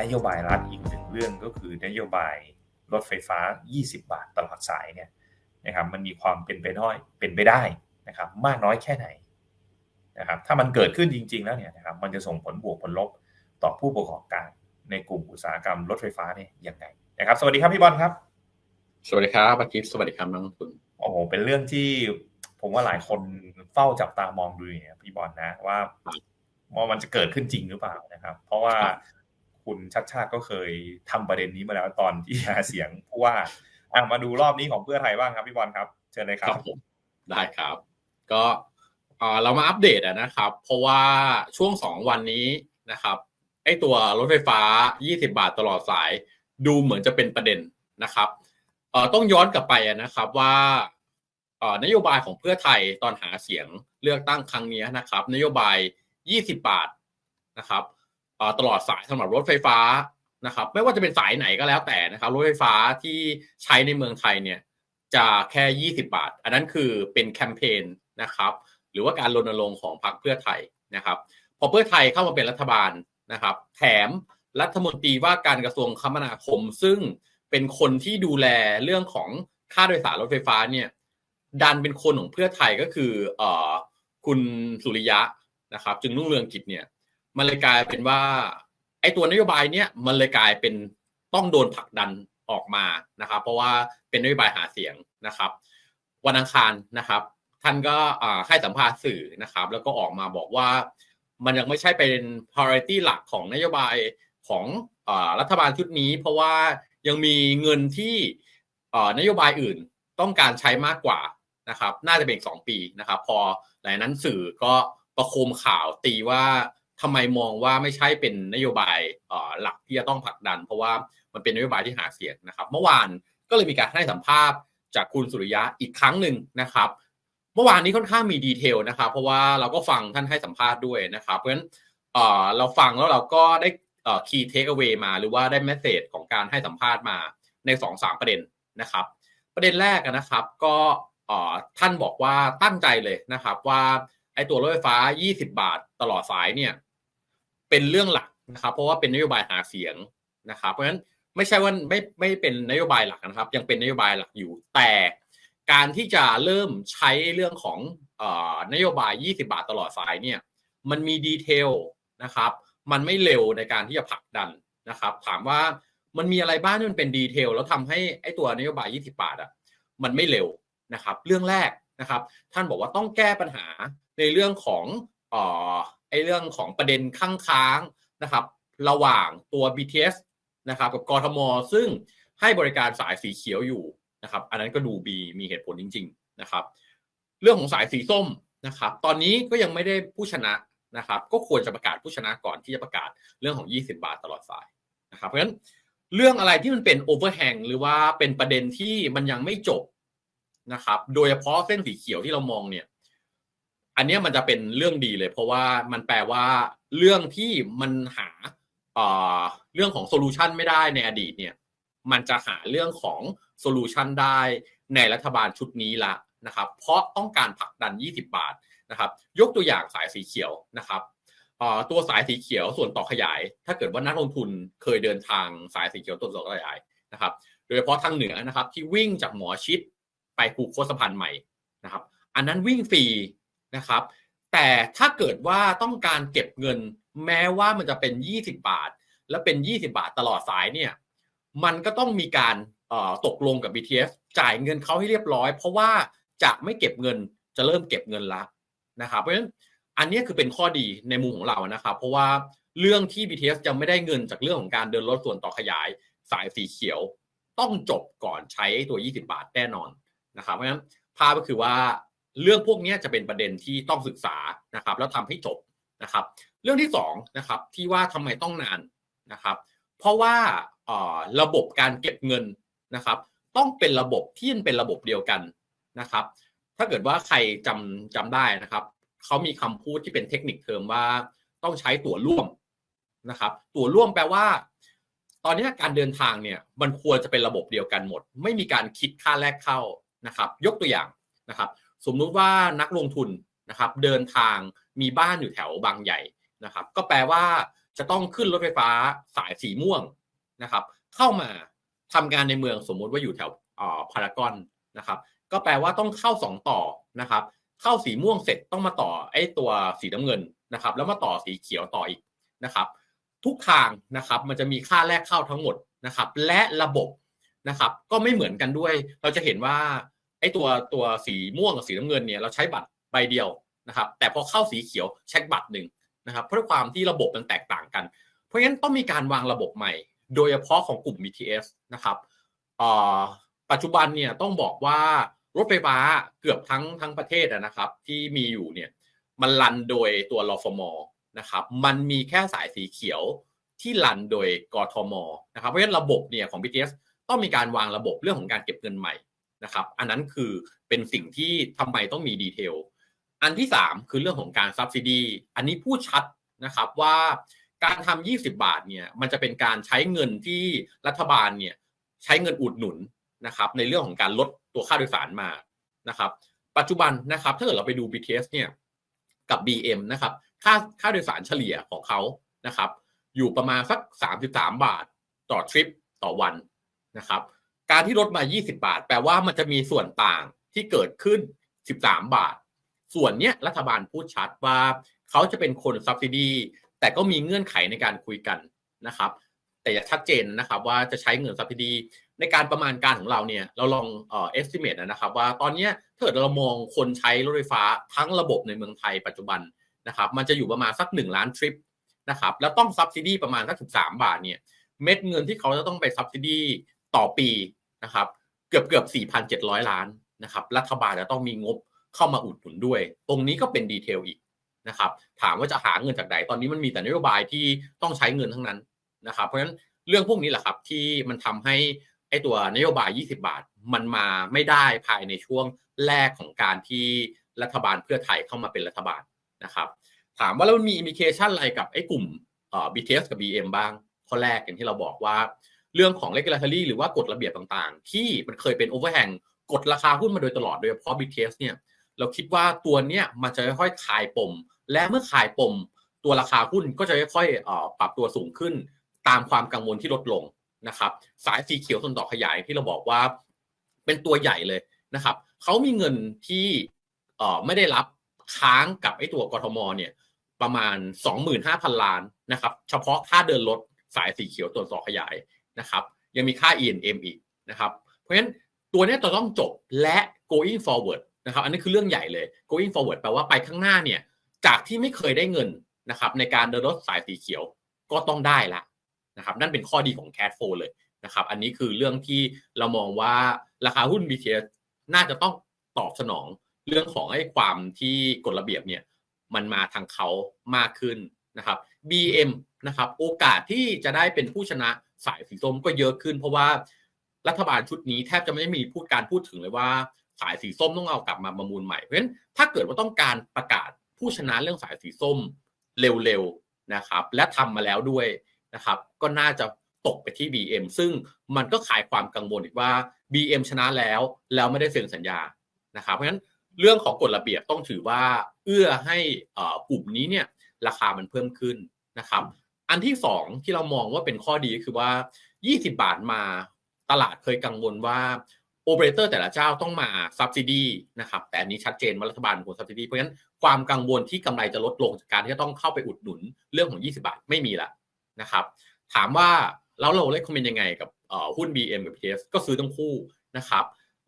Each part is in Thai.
นโยบายรัฐอีกหนึ่งเรื่องก็คือนโยบายรถไฟฟ้า 20 บาทตลอดสายเนี่ยนะครับมันมีความเป็นไปน้อยเป็นไปได้นะครับมากน้อยแค่ไหนนะครับถ้ามันเกิดขึ้นจริง ๆ แล้วเนี่ยนะครับมันจะส่งผลบวกผลลบต่อผู้ประกอบการในกลุ่มอุตสาหกรรมรถไฟฟ้าเนี่ยยังไงนะครับ สวัสดีครับพี่บอลครับ สวัสดีครับอาทิตย์สวัสดีครับน้องคุณโอ้โหเป็นเรื่องที่ผมว่าหลายคนเฝ้าจับตามองดูเนี่ยพี่บอลนะว่าว่ามันจะเกิดขึ้นจริงหรือเปล่านะครับ เพราะว่า คุณชัดชาติก็เคยทำประเด็นนี้มาแล้วตอนที่หาเสียงผู้ว่าอะมาดูรอบนี้ของเพื่อไทยบ้างครับพี่บอลครับ เชิญเลยครับผมได้ครับ ก็เรามาอัปเดตนะครับ เพราะว่าช่วงสองวันนี้นะครับไอตัวรถไฟฟ้า 20 บาทตลอดสาย ดูเหมือนจะเป็นประเด็นนะครับต้องย้อนกลับไปนะครับว่านโยบายของเพื่อไทยตอนหาเสียงเลือกตั้งครั้งนี้นะครับ นโยบาย 20 บาทนะครับ ตลอดสายสำหรับรถไฟฟ้านะครับ ไม่ว่าจะเป็นสายไหนก็แล้วแต่นะครับ รถไฟฟ้าที่ใช้ในเมืองไทยเนี่ยจะแค่ 20 บาท อันนั้นคือเป็นแคมเปญนะครับ หรือว่าการรณรงค์ของพรรคเพื่อไทยนะครับ พอเพื่อไทยเข้ามาเป็นรัฐบาลนะครับ แถมรัฐมนตรีว่าการกระทรวงคมนาคม ซึ่งเป็นคนที่ดูแลเรื่องของค่าโดยสารรถไฟฟ้าเนี่ยดันเป็นคนของเพื่อไทยก็คืออคุณสุริยะนะครับ จึงรุ่งเรืองกิจเนี่ย มันเลยกลายเป็นว่า ไอ้ตัวนโยบายเนี้ยมันเลยกลายเป็นต้องโดนผลักดันออกมานะครับ เพราะว่าเป็นนโยบายหาเสียงนะครับ วันอังคารนะครับ ท่านก็ให้สัมภาษณ์สื่อนะครับ แล้วก็ออกมาบอกว่ามันยังไม่ใช่เป็น priority หลักของนโยบายของรัฐบาลชุดนี้ เพราะว่ายังมีเงินที่นโยบายอื่นต้องการใช้มากกว่านะครับ น่าจะเป็นสองปีนะครับ พอหลังนั้นสื่อก็ประโคมข่าวตีว่า ทำไมมองว่าไม่ใช่เป็นนโยบายหลักที่จะต้องผลักดัน เพราะว่ามันเป็นนโยบายที่หาเสียงนะครับ เมื่อวานก็เลยมีการให้สัมภาษณ์จากคุณสุริยะอีกครั้งหนึ่งนะครับ เมื่อวานนี้ค่อนข้างมีดีเทลนะครับ เพราะว่าเราก็ฟังท่านให้สัมภาษณ์ด้วยนะครับ เพราะฉะนั้นเราฟังแล้วเราก็ได้คีย์เทคเอาไว้มา หรือว่าได้เมสเซจของการให้สัมภาษณ์มาใน2อสประเด็นนะครับ ประเด็นแรกนะครับก็ท่านบอกว่าตั้งใจเลยนะครับว่าไอ้ตัวรถไฟฟ้า 20 บาทตลอดสายเนี่ย เป็นเรื่องหลักนะครับ เพราะว่าเป็นนโยบายหาเสียงนะครับ เพราะฉะนั้นไม่ใช่ว่าไม่ไม่เป็นนโยบายหลักนะครับ ยังเป็นนโยบายหลักอยู่ แต่การที่จะเริ่มใช้เรื่องของนโยบาย 20 บาทตลอดสายเนี่ย มันมีดีเทลนะครับ มันไม่เร็วในการที่จะผลักดันนะครับ ถามว่ามันมีอะไรบ้างที่มันเป็นดีเทลแล้วทำให้ไอ้ตัวนโยบาย 20 บาทอะมันไม่เร็วนะครับ เรื่องแรกนะครับ ท่านบอกว่าต้องแก้ปัญหาในเรื่องของออ อเรื่องของประเด็นข้างค้างนะครับระหว่างตัว BTS นะครับกับกรทม ซึ่งให้บริการสายสีเขียวอยู่นะครับ อันนั้นก็ดูบีมีเหตุผลจริง ๆนะครับ เรื่องของสายสีส้มนะครับ ตอนนี้ก็ยังไม่ได้ผู้ชนะนะครับ ก็ควรจะประกาศผู้ชนะก่อนที่จะประกาศเรื่องของ 20 บาทตลอดสายนะครับ เพราะฉะนั้นเรื่องอะไรที่มันเป็นโอเวอร์แฮงหรือว่าเป็นประเด็นที่มันยังไม่จบนะครับ โดยเฉพาะเส้นสีเขียวที่เรามองเนี่ย อันนี้มันจะเป็นเรื่องดีเลย เพราะว่ามันแปลว่าเรื่องที่มันหาเรื่องของโซลูชันไม่ได้ในอดีตเนี่ย มันจะหาเรื่องของโซลูชันได้ในรัฐบาลชุดนี้ละนะครับ เพราะต้องการผลักดัน 20 บาทนะครับ ยกตัวอย่างสายสีเขียวนะครับตัวสายสีเขียวส่วนต่อขยาย ถ้าเกิดว่านักลงทุนเคยเดินทางสายสีเขียวตัวต่อขยายนะครับ โดยเฉพาะทางเหนือนะครับที่วิ่งจากหมอชิดไปผูกโคสะพานใหม่นะครับ อันนั้นวิ่งฟรี นะครับ แต่ถ้าเกิดว่าต้องการเก็บเงิน แม้ว่ามันจะเป็น 20 บาท และเป็น 20 บาทตลอดสายเนี่ยมันก็ต้องมีการตกลงกับ BTS จ่ายเงินเขาให้เรียบร้อย เพราะว่าจะไม่เก็บเงินจะเริ่มเก็บเงินละนะครับเพราะฉะนั้นอันนี้คือเป็นข้อดีในมุมของเรานะครับ เพราะว่าเรื่องที่ BTS จะไม่ได้เงินจากเรื่องของการเดินรถส่วนต่อขยายสายสีเขียว ต้องจบก่อนใช้ตัว 20 บาทแน่นอนนะครับเพราะฉะนั้นภาพก็คือว่า เรื่องพวกนี้จะเป็นประเด็นที่ต้องศึกษานะครับ แล้วทำให้จบนะครับ เรื่องที่2นะครับที่ว่าทำไมต้องนานนะครับ เพราะว่าระบบการเก็บเงินนะครับ ต้องเป็นระบบที่เป็นระบบเดียวกันนะครับ ถ้าเกิดว่าใครจำจำได้นะครับเขามีคำพูดที่เป็นเทคนิคเทอมว่าต้องใช้ตั๋วร่วมนะครับ ตั๋วร่วมแปลว่า ตอนนี้การเดินทางเนี่ยมันควรจะเป็นระบบเดียวกันหมด ไม่มีการคิดค่าแรกเข้านะครับ ยกตัวอย่างนะครับ สมมุติว่านักลงทุนนะครับเดินทางมีบ้านอยู่แถวบางใหญ่นะครับก็แปลว่าจะต้องขึ้นรถไฟฟ้าสายสีม่วงนะครับเข้ามาทำงานในเมืองสมมุติว่าอยู่แถวพารากอนนะครับก็แปลว่าต้องเข้าสองต่อนะครับเข้าสีม่วงเสร็จต้องมาต่อไอ้ตัวสีน้ำเงินนะครับแล้วมาต่อสีเขียวต่ออีกนะครับทุกทางนะครับมันจะมีค่าแรกเข้าทั้งหมดนะครับและระบบนะครับก็ไม่เหมือนกันด้วย เราจะเห็นว่า ไอ้ตัวตัวสีม่วงกับสีน้ำเงินเนี่ยเราใช้บัตรใบเดียวนะครับ แต่พอเข้าสีเขียวเช็คบัตรหนึ่งนะครับเพราะความที่ระบบมันแตกต่างกัน เพราะฉะนั้นต้องมีการวางระบบใหม่ โดยเฉพาะของกลุ่ม BTS นะครับปัจจุบันเนี่ยต้องบอกว่ารถไฟฟ้าเกือบทั้งทั้งประเทศนะครับ ที่มีอยู่เนี่ยมันรันโดยตัวรฟมนะครับ มันมีแค่สายสีเขียวที่รันโดยกทมนะครับเพราะฉะนั้นระบบเนี่ยของ BTS ต้องมีการวางระบบเรื่องของการเก็บเงินใหม่ นะครับ อันนั้นคือเป็นสิ่งที่ทำไมต้องมีดีเทล อันที่ 3 คือเรื่องของการซับซิดีอันนี้พูดชัดนะครับว่าการทำ20 บาทเนี่ยมันจะเป็นการใช้เงินที่รัฐบาลเนี่ยใช้เงินอุดหนุนนะครับในเรื่องของการลดตัวค่าโดยสารมานะครับ ปัจจุบันนะครับถ้าเกิดเราไปดู BTS เนี่ยกับ BM นะครับค่าค่าโดยสารเฉลี่ยของเขานะครับอยู่ประมาณสัก 33 บาทต่อทริปต่อวันนะครับ การที่ลดมา 20 บาท แปลว่ามันจะมีส่วนต่างที่เกิดขึ้น 13 บาท ส่วนเนี้ยรัฐบาลพูดชัดว่าเขาจะเป็นคนซับซิดีแต่ก็มีเงื่อนไขในการคุยกันนะครับ แต่อย่าชัดเจนนะครับว่าจะใช้เงินซับซิดีในการประมาณการของเราเนี่ยเราลองเอ่อ estimate นะครับ ว่าตอนนี้ถ้าเกิดเรามองคนใช้รถไฟฟ้าทั้งระบบในเมืองไทยปัจจุบันนะครับ มันจะอยู่ประมาณสัก 1 ล้านทริปนะครับ แล้วต้องซับซิดีประมาณสัก 13 บาทเนี่ย เม็ดเงินที่เขาจะต้องไปซับซิดี ต่อปีนะครับเกือบเกือบ 4,700 ล้านนะครับรัฐบาลจะต้องมีงบเข้ามาอุดหนุนด้วย ตรงนี้ก็เป็นดีเทลอีกนะครับถามว่าจะหาเงินจากไหนตอนนี้มันมีแต่นโยบายที่ต้องใช้เงินทั้งนั้นนะครับเพราะฉะนั้นเรื่องพวกนี้แหละครับที่มันทำให้ไอ้ตัวนโยบาย 20 บาทมันมาไม่ได้ภายในช่วงแรกของการที่รัฐบาลเพื่อไทยเข้ามาเป็นรัฐบาลนะครับถามว่าแล้วมันมีอิมิเคชันอะไรกับไอ้กลุ่มเอ่อ BTS กับ BM บ้างข้อแรกอย่างที่เราบอกว่า เรื่องของ regulatory หรือว่ากฎระเบียบต่างๆ ที่มันเคยเป็น overhang กดราคาหุ้นมาโดยตลอดโดยเฉพาะ BTS เนี่ยเราคิดว่าตัวเนี้ยมันจะค่อยๆคลายปม และเมื่อคลายปม ตัวราคาหุ้นก็จะค่อยๆปรับตัวสูงขึ้น ตามความกังวลที่ลดลงนะครับ สายสีเขียวส่วนต่อขยายที่เราบอกว่าเป็นตัวใหญ่เลยนะครับเขามีเงินที่ไม่ได้รับค้างกับไอ้ตัวกทมเนี่ยประมาณ 25,000 ล้านนะครับเฉพาะค่าเดินรถสายสีเขียวตัวต่อขยาย นะครับยังมีค่า E&M อีกนะครับเพราะฉะนั้นตัวนี้จะต้องจบและ going forward นะครับอันนี้คือเรื่องใหญ่เลย going forward แปลว่าไปข้างหน้าเนี่ยจากที่ไม่เคยได้เงินนะครับในการเดินรถสายสีเขียวก็ต้องได้ละนะครับนั่นเป็นข้อดีของ cash flow เลยนะครับอันนี้คือเรื่องที่เรามองว่าราคาหุ้น BTS น่าจะต้องตอบสนองเรื่องของไอ้ความที่กฎระเบียบเนี่ยมันมาทางเขามากขึ้นนะครับ BM นะครับโอกาสที่จะได้เป็นผู้ชนะสายสีส้มก็เยอะขึ้น เพราะว่ารัฐบาลชุดนี้แทบจะไม่ได้มีพูดการพูดถึงเลยว่าสายสีส้มต้องเอากลับมาประมูลใหม่เพราะฉะนั้นถ้าเกิดว่าต้องการประกาศผู้ชนะเรื่องสายสีส้มเร็วๆนะครับและทำมาแล้วด้วยนะครับก็น่าจะตกไปที่ BM ซึ่งมันก็ขายความกังวลอีกว่า BM ชนะแล้วแล้วไม่ได้เซ็นสัญญานะครับเพราะฉะนั้นเรื่องของกฎระเบียบต้องถือว่าเอื้อให้กลุ่มนี้เนี่ยราคามันเพิ่มขึ้นนะครับ อันที่สองที่เรามองว่าเป็นข้อดีคือว่า 20 บาทมาตลาดเคยกังวลว่าโอเปอเรเตอร์แต่ละเจ้าต้องมาซับซิดีนะครับแต่อันนี้ชัดเจนว่ารัฐบาลควรซับซิดีเพราะฉะนั้นความกังวลที่กำไรจะลดลงจากการที่จะต้องเข้าไปอุดหนุนเรื่องของ 20 บาทไม่มีละนะครับถามว่าแล้วเราเล่นคอมเมนต์ยังไงกับหุ้น BM กับ BTS ก็ซื้อทั้งคู่นะครับ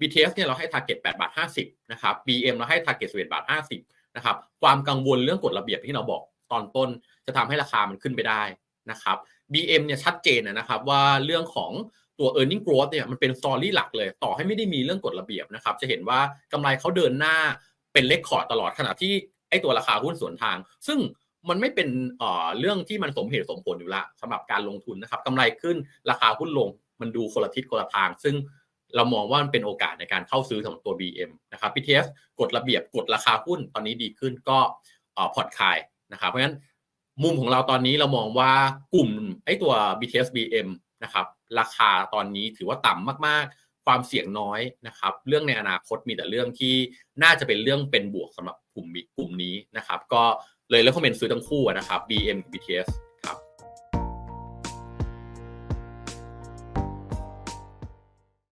BTS เนี่ยเราให้ target 8บาท50นะครับ BM เราให้ target 11บาท50นะครับความกังวลเรื่องกฎระเบียบที่เราบอก ตอนต้นจะทำให้ราคามันขึ้นไปได้นะครับ BM เนี่ยชัดเจนนะครับว่าเรื่องของตัว e a r n i n g growth เนี่ยมันเป็นสตอรี่หลักเลย ต่อให้ไม่ได้มีเรื่องกฎระเบียบนะครับ จะเห็นว่ากำไรเขาเดินหน้าเป็นเลคคอร์ดตลอดขณะที่ไอตัวราคาหุ้นสวนทาง ซึ่งมันไม่เป็นเอ่อเรื่องที่มันสมเหตุสมผลอยู่ละสำหรับการลงทุนนะครับกำไรขึ้นราคาหุ้นลง มันดูคนละทิศคนละทาง ซึ่งเรามองว่ามันเป็นโอกาสในการเข้าซื้อของตัว BM นะครับ PTS กฎระเบียบกฎราคาหุ้นตอนนี้ดีขึ้นก็พอร์ตคาย นะครับเพราะฉะนั้นมุมของเราตอนนี้เรามองว่ากลุ่มไอ้ตัว BTS BM นะครับราคาตอนนี้ถือว่าต่ำมากๆ ความเสี่ยงน้อยนะครับเรื่องในอนาคตมีแต่เรื่องที่น่าจะเป็นเรื่องเป็นบวกสำหรับกลุ่มกลุ่มนี้นะครับก็เลยเลคคอมเมนต์ซื้อทั้งคู่นะครับ BM กับ BTS